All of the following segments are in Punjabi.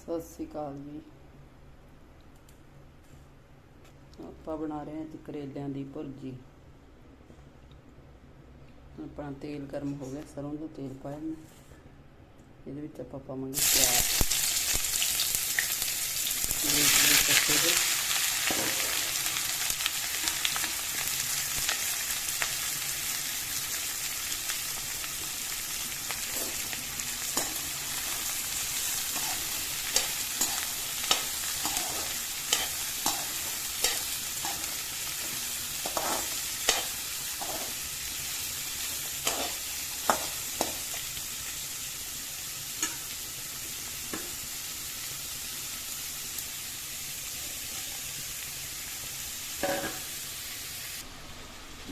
ਸਤਿ ਸ੍ਰੀ ਅਕਾਲ ਜੀ। ਆਪਾਂ ਬਣਾ ਰਹੇ ਹਾਂ ਜੀ ਕਰੇਲਿਆਂ ਦੀ ਭੁਰਜੀ। ਆਪਣਾ ਤੇਲ ਗਰਮ ਹੋ ਗਿਆ, ਸਰੋਂ ਦਾ ਤੇਲ ਪਾਇਆ ਮੈਂ। ਇਹਦੇ ਵਿੱਚ ਆਪਾਂ ਪਾਵਾਂਗੇ ਪਿਆਜ਼। ਬਰੀਕ ਬਰੀਕ ਕੱਟੇ ਹੋਏ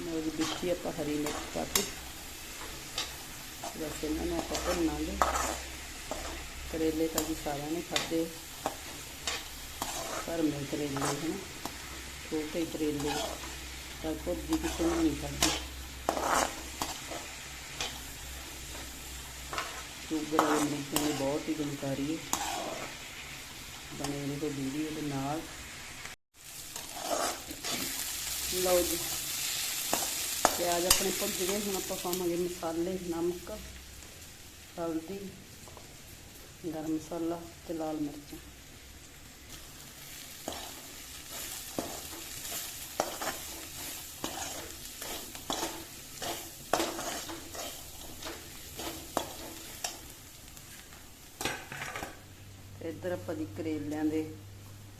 ਨਾਲ ਵਿੱਚ ਹੀ ਆਪਾਂ ਹਰੀ ਮਿਰਚ ਪਾ ਕੇ। ਬਸ ਇਹਨਾਂ ਨੂੰ ਆਪਾਂ ਭੁੰਨਾਂਗੇ। ਕਰੇਲੇ ਤਾਂ ਵੀ ਸਾਰਿਆਂ ਨੇ ਖਾਦੇ ਪਰ ਮੈਂ ਕਰੇਲੇ ਹਨ, ਛੋਟੇ ਕਰੇਲੇ। ਤਾਂ ਭੁਰਜੀ ਕਿਸੇ ਨੇ ਨਹੀਂ ਖਾਦੀ ਸ਼ੂਗਰ ਵਾਲੇ ਮਰੀਜ਼ਾਂ ਲਈ ਬਹੁਤ ਹੀ ਗੁਣਕਾਰੀ ਹੈ। ਬਣੇ ਰਹੋ ਵੀਡੀਓ ਦੇ ਨਾਲ। ਲਓ ਜੀ। ਪਿਆਜ਼ ਆਪਣੇ ਭੁੱਜ ਗਏ ਹੁਣ ਆਪਾਂ ਪਾਵਾਂਗੇ ਮਸਾਲੇ, ਨਮਕ, ਹਲਦੀ, ਗਰਮ ਮਸਾਲਾ ਤੇ ਲਾਲ ਮਿਰਚਾਂ। ਇੱਧਰ ਆਪਾਂ ਦੀ ਕਰੇਲਿਆਂ ਦੇ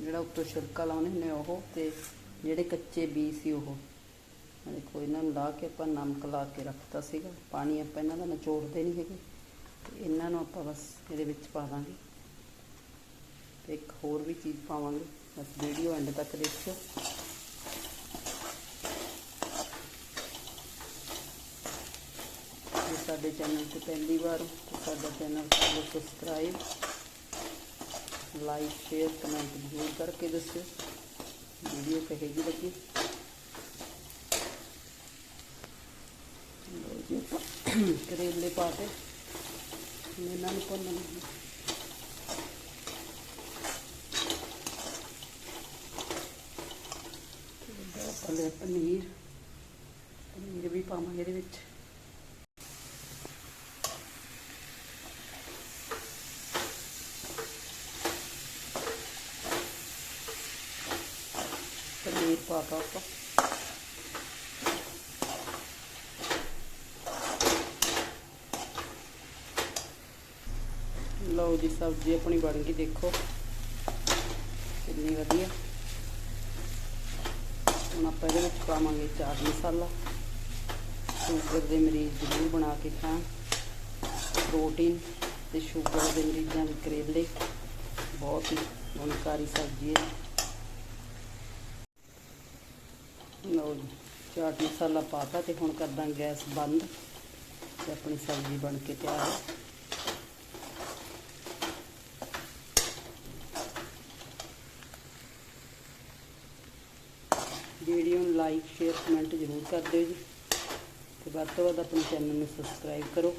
ਜਿਹੜਾ ਉੱਤੋਂ ਛਿਲਕਾ ਲਾਉਂਦੇ ਹੁੰਦੇ ਉਹ ਤੇ ਜਿਹੜੇ ਕੱਚੇ ਬੀ ਸੀ ਉਹ। ਦੇਖੋ ਇਹਨਾਂ ਨੂੰ, ਲਾ ਕੇ ਆਪਾਂ ਨਮਕ ਲਾ ਕੇ ਰੱਖਤਾ ਸੀਗਾ। ਪਾਣੀ ਆਪਾਂ ਇਹਨਾਂ ਦਾ ਨਿਚੋੜਦੇ ਨਹੀਂ ਹੈਗੇ। ਤੇ ਇਹਨਾਂ ਨੂੰ ਆਪਾਂ ਬਸ ਇਹਦੇ ਵਿੱਚ ਪਾ ਦਾਂਗੇ। ਤੇ ਇੱਕ ਹੋਰ ਵੀ ਚੀਜ਼ ਪਾਵਾਂਗੇ। ਬਸ ਵੀਡੀਓ ਐਂਡ ਤੱਕ ਦੇਖਿਓ। ਜੇ ਸਾਡੇ ਚੈਨਲ ਤੇ ਪਹਿਲੀ ਵਾਰ ਸਾਡਾ ਚੈਨਲ ਨੂੰ ਸਬਸਕ੍ਰਾਈਬ ਲਾਈਕ ਸ਼ੇਅਰ ਕਮੈਂਟ ਜ਼ਰੂਰ ਕਰਕੇ ਦੱਸਿਓ। ਵੀਡੀਓ ਕਹੇਗੀ ਲੱਗੀ? ਲਓ ਆਪਾਂ ਕਰੇਲੇ ਪਾ ਕੇ ਇਹਨਾਂ ਨੂੰ ਭੁੰਨ ਲਵਾਂਗੇ ਪਲੇ ਪਨੀਰ ਪਨੀਰ ਵੀ ਪਾਵਾਂਗੇ ਇਹਦੇ ਵਿੱਚ। ਪਨੀਰ ਪਾ ਪਾਤਾ ਆਪਾਂ। ਲਓ ਜੀ, ਸਬਜ਼ੀ ਆਪਣੀ ਬਣ ਗਈ, ਦੇਖੋ। ਕਿੰਨੀ ਵਧੀਆ। ਹੁਣ ਆਪਾਂ ਇਹਦੇ ਵਿੱਚ ਪਾਵਾਂਗੇ ਚਾਟ ਮਸਾਲਾ। ਸ਼ੂਗਰ ਦੇ ਮਰੀਜ਼ ਜ਼ਰੂਰ ਬਣਾ ਕੇ ਖਾਣ। ਪ੍ਰੋਟੀਨ ਤੇ ਸ਼ੂਗਰ ਦੇ ਮਰੀਜ਼ਾਂ ਲਈ ਕਰੇਲੇ। ਬਹੁਤ ਹੀ ਗੁਣਕਾਰੀ ਸਬਜ਼ੀ ਹੈ। ਲਓ ਜੀ, ਚਾਟ ਮਸਾਲਾ ਪਾਤਾ ਤੇ ਹੁਣ ਕਰਦਾਂ ਗੈਸ ਬੰਦ ਤੇ ਆਪਣੀ ਸਬਜ਼ੀ ਬਣ ਕੇ ਤਿਆਰ ਹੈ। ਵੀਡੀਓ ਨੂੰ ਲਾਈਕ, ਸ਼ੇਅਰ, ਕਮੈਂਟ ਜ਼ਰੂਰ ਕਰ ਦਿਓ ਜੀ। ਤੇ ਵੱਧ ਤੋਂ ਵੱਧ ਆਪਣੇ ਚੈਨਲ ਨੂੰ ਸਬਸਕ੍ਰਾਈਬ ਕਰੋ।